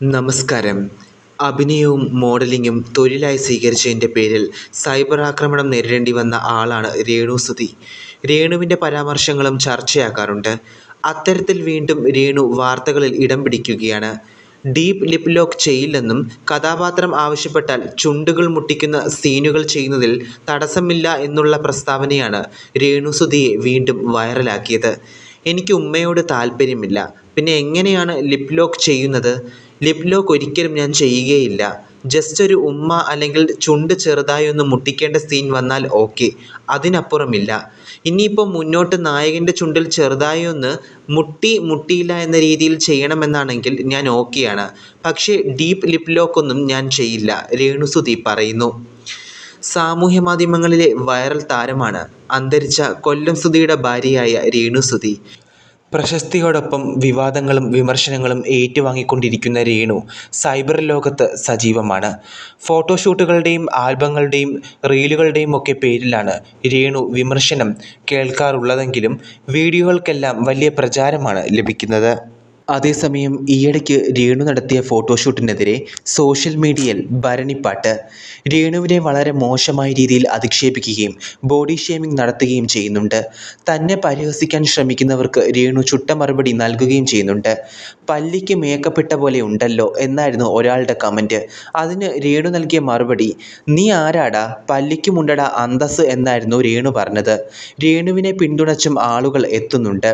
നമസ്കാരം. അഭിനയവും മോഡലിംഗും തൊഴിലായി സ്വീകരിച്ചതിന്റെ പേരിൽ സൈബർ ആക്രമണം നേരിടേണ്ടി വന്ന ആളാണ് രേണു സുധി. രേണുവിന്റെ പരാമർശങ്ങളും ചർച്ചയാക്കാറുണ്ട്. അത്തരത്തിൽ വീണ്ടും രേണു വാർത്തകളിൽ ഇടം പിടിക്കുകയാണ്. ഡീപ്പ് ലിപ് ലോക്ക് ചെയ്യില്ലെന്നും കഥാപാത്രം ആവശ്യപ്പെട്ടാൽ ചുണ്ടുകൾ മുട്ടിക്കുന്ന സീനുകൾ ചെയ്യുന്നതിൽ തടസ്സമില്ല എന്നുള്ള പ്രസ്താവനയാണ് രേണു സുധിയെ വീണ്ടും വൈറലാക്കിയത്. എനിക്ക് ഉമ്മയോട് താല്പര്യമില്ല. പിന്നെ എങ്ങനെയാണ് ലിപ് ലോക്ക് ചെയ്യുന്നത്? ലിപ് ലോക്ക് ഒരിക്കലും ഞാൻ ചെയ്യുകയില്ല. ജസ്റ്റ് ഒരു ഉമ്മ അല്ലെങ്കിൽ ചുണ്ട് ചെറുതായി ഒന്ന് മുട്ടിക്കേണ്ട സീൻ വന്നാൽ ഓക്കെ അതിനപ്പുറമില്ല. ഇനിയിപ്പോൾ മുന്നോട്ട് നായകന്റെ ചുണ്ടിൽ ചെറുതായി ഒന്ന് മുട്ടി മുട്ടിയില്ല എന്ന രീതിയിൽ ചെയ്യണമെന്നാണെങ്കിൽ ഞാൻ ഓക്കെയാണ് പക്ഷേ ഡീപ്പ് ലിപ് ലോക്കൊന്നും ഞാൻ ചെയ്യില്ല രേണുസുതി പറയുന്നു. സാമൂഹ്യ മാധ്യമങ്ങളിലെ വൈറൽ താരമാണ്. അന്തരിച്ച കൊല്ലം സുധിയുടെ ഭാര്യയായ രേണു സുധി പ്രശസ്തിയോടൊപ്പം വിവാദങ്ങളും വിമർശനങ്ങളും ഏറ്റുവാങ്ങിക്കൊണ്ടിരിക്കുന്ന രേണു സൈബർ ലോകത്ത് സജീവമാണ്. ഫോട്ടോഷൂട്ടുകളുടെയും ആൽബങ്ങളുടെയും റീലുകളുടെയും ഒക്കെ പേരിലാണ് രേണു വിമർശനം കേൾക്കാറുള്ളതെങ്കിലും വീഡിയോകൾക്കെല്ലാം വലിയ പ്രചാരമാണ് ലഭിക്കുന്നത്. അതേസമയം ഈയിടയ്ക്ക് രേണു നടത്തിയ ഫോട്ടോഷൂട്ടിനെതിരെ സോഷ്യൽ മീഡിയയിൽ ഭരണിപ്പാട്ട്. രേണുവിനെ വളരെ മോശമായ രീതിയിൽ അധിക്ഷേപിക്കുകയും ബോഡി ഷേമിംഗ് നടത്തുകയും ചെയ്യുന്നുണ്ട്. തന്നെ പരിഹസിക്കാൻ ശ്രമിക്കുന്നവർക്ക് രേണു ചുട്ട മറുപടി നൽകുകയും ചെയ്യുന്നുണ്ട്. പല്ലിക്ക് മേക്കപ്പെട്ട പോലെ ഉണ്ടല്ലോ എന്നായിരുന്നു ഒരാളുടെ കമന്റ് അതിന് രേണു നൽകിയ മറുപടി നീ ആരാടാ? പല്ലിക്കുമുണ്ടടാ അന്തസ് എന്നായിരുന്നു രേണു പറഞ്ഞത്. രേണുവിനെ പിന്തുണച്ചും ആളുകൾ എത്തുന്നുണ്ട്.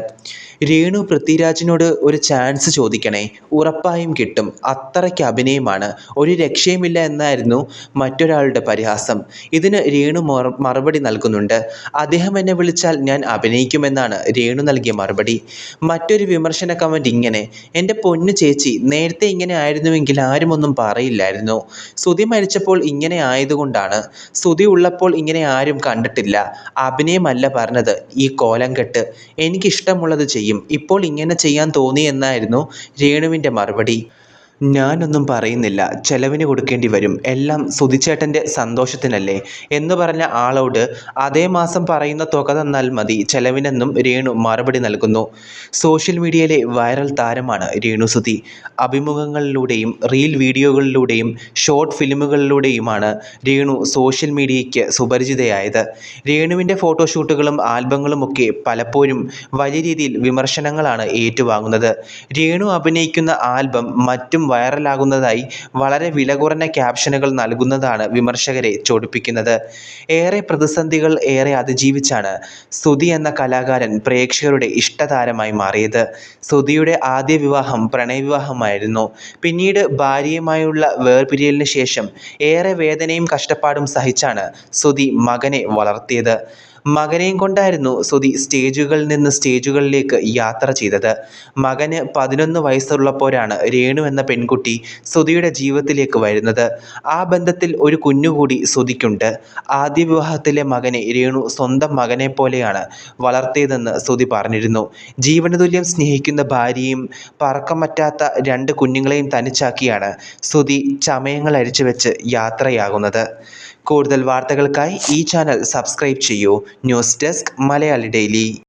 രേണു പൃഥ്വിരാജിനോട് ഒരു ചാൻസ് ചോദിക്കണേ. ഉറപ്പായും കിട്ടും. അത്രയ്ക്ക് അഭിനയമാണ്. ഒരു രക്ഷയുമില്ല എന്നായിരുന്നു മറ്റൊരാളുടെ പരിഹാസം. ഇതിന് രേണു മറുപടി നൽകുന്നുണ്ട്. അദ്ദേഹം എന്നെ വിളിച്ചാൽ ഞാൻ അഭിനയിക്കുമെന്നാണ് രേണു നൽകിയ മറുപടി. മറ്റൊരു വിമർശന കമന്റ് ഇങ്ങനെ. എന്റെ പൊന്നു ചേച്ചി നേരത്തെ ഇങ്ങനെ ആയിരുന്നുവെങ്കിൽ ആരും ഒന്നും പറയില്ലായിരുന്നു. സുധി മരിച്ചപ്പോൾ ഇങ്ങനെ ആയതുകൊണ്ടാണ്. സുധി ഉള്ളപ്പോൾ ഇങ്ങനെ ആരും കണ്ടിട്ടില്ല. അഭിനയമല്ല പറഞ്ഞത്. ഈ കോലം കെട്ട്. എനിക്കിഷ്ടമുള്ളത് ചെയ്യും. ഇപ്പോൾ ഇങ്ങനെ ചെയ്യാൻ തോന്നി എന്നായിരുന്നു രേണുവിന്റെ മറുപടി. ഞാനൊന്നും പറയുന്നില്ല. ചെലവിന് കൊടുക്കേണ്ടി വരും. എല്ലാം സുധിച്ചേട്ടന്റെ സന്തോഷത്തിനല്ലേ? എന്ന് പറഞ്ഞ ആളോട് അതേ മാസം പറയുന്ന തുക തന്നാൽ മതി. ചെലവിനെന്നും രേണു മറുപടി നൽകുന്നു. സോഷ്യൽ മീഡിയയിലെ വൈറൽ താരമാണ് രേണു സുധി. അഭിമുഖങ്ങളിലൂടെയും റീൽ വീഡിയോകളിലൂടെയും ഷോർട്ട് ഫിലിമുകളിലൂടെയുമാണ് രേണു സോഷ്യൽ മീഡിയയ്ക്ക് സുപരിചിതയായത്. രേണുവിന്റെ ഫോട്ടോഷൂട്ടുകളും ആൽബങ്ങളുമൊക്കെ പലപ്പോഴും വലിയ രീതിയിൽ വിമർശനങ്ങളാണ് ഏറ്റുവാങ്ങുന്നത്. രേണു അഭിനയിക്കുന്ന ആൽബം മറ്റും വൈറലാകുന്നതായി വളരെ വില കുറഞ്ഞ ക്യാപ്ഷനുകൾ നൽകുന്നതാണ് വിമർശകരെ ചൊടിപ്പിക്കുന്നത്. ഏറെ പ്രതിസന്ധികൾ ഏറെ അതിജീവിച്ചാണ് സ്തുതി എന്ന കലാകാരൻ പ്രേക്ഷകരുടെ ഇഷ്ടതാരമായി മാറിയത്. സ്തുതിയുടെ ആദ്യ വിവാഹം പ്രണയവിവാഹമായിരുന്നു പിന്നീട് ഭാര്യയുമായുള്ള വേർപിരിയലിന് ശേഷം ഏറെ വേദനയും കഷ്ടപ്പാടും സഹിച്ചാണ് സ്തുതി മകനെ വളർത്തിയത്. മകനെയും കൊണ്ടായിരുന്നു സുധി സ്റ്റേജുകളിൽ നിന്ന് സ്റ്റേജുകളിലേക്ക് യാത്ര ചെയ്തത്. മകന് പതിനൊന്ന് വയസ്സുള്ളപ്പോഴാണ് രേണു എന്ന പെൺകുട്ടി സുധിയുടെ ജീവിതത്തിലേക്ക് വരുന്നത്. ആ ബന്ധത്തിൽ ഒരു കുഞ്ഞുകൂടി സുധിക്കുണ്ട്. ആദ്യ വിവാഹത്തിലെ മകനെ രേണു സ്വന്തം മകനെ പോലെയാണ് വളർത്തിയതെന്ന് സുധി പറഞ്ഞിരുന്നു. ജീവനതുല്യം സ്നേഹിക്കുന്ന ഭാര്യയും പറക്കം പറ്റാത്ത രണ്ട് കുഞ്ഞുങ്ങളെയും തനിച്ചാക്കിയാണ് സുധി ചമയങ്ങൾ അരിച്ചു വെച്ച് യാത്രയാകുന്നത്. കൂടുതൽ വാർത്തകൾക്കായി ഈ ചാനൽ സബ്സ്ക്രൈബ് ചെയ്യൂ. News desk Malayali daily